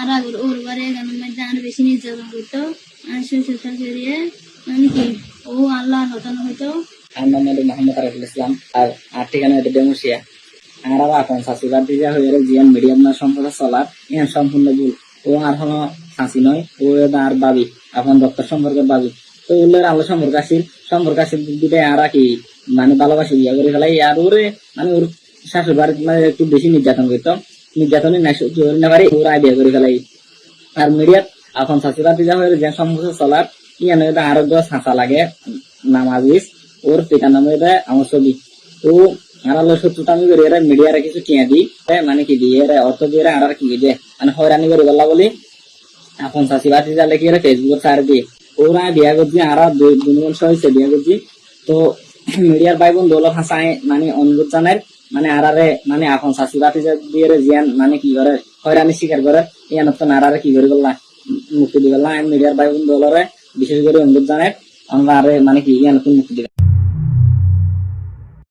আর মধ্যে বেশি নির্যাতন করতো আর কি ও হইতো আর মোহাম্মদ ইসলাম আর আর ঠিকানা এটা আর আবার এখন শাশুড়ার দিকে হয়ে জিয়ান মিডিয়াম না চলার সম্পূর্ণ ভুল ও আর নয় ও আর বাবি সম্পর্কের বাবি তো ওগুলোর আলো সম্পর্ক আসিল সম্পর্ক আসিল দিতে আর কি মানে ভালোবাসি বিয়া করে ফেলাই আর ওরে মানে ওর শাশুড় বাড়ির মানে একটু বেশি নির্যাতন করতো নির্যাতনই না সহ্য করে না পারি ওরা বিয়া করে ফেলাই। আর মিডিয়াত এখন দিকে হয়ে যে চলার ইয়ান আরোগ্য ছাঁচা লাগে নামাজিস ওর এটা আমার ছবি। তো শত্রুতা আমি করি এরা মিডিয়ারে কিছু মানে কি দিয়ে এরা অর্থ দিয়ে আর আর কি দিয়ে মানে হয়রানি করে বললা বলি এখন বাতি জালে কি এরা ফেসবুক সার দিয়ে। ওরা বিয়া করছি আর দুই বিয়া করছি তো মিডিয়ার ভাই বোন দোলো হাসায় মানে অনুরোধ জানায় মানে আরারে মানে এখন শাশু রাতে দিয়ে জিয়ান মানে কি করে? হয়রানি স্বীকার করে। ইয়ান তো আরারে কি করে বললা মুক্তি দিবে মিডিয়ার ভাই বন্ধু বিশেষ করে অনুরোধ জানায় আমরা আরে মানে কি, ইয়ান মুক্তি দিবে।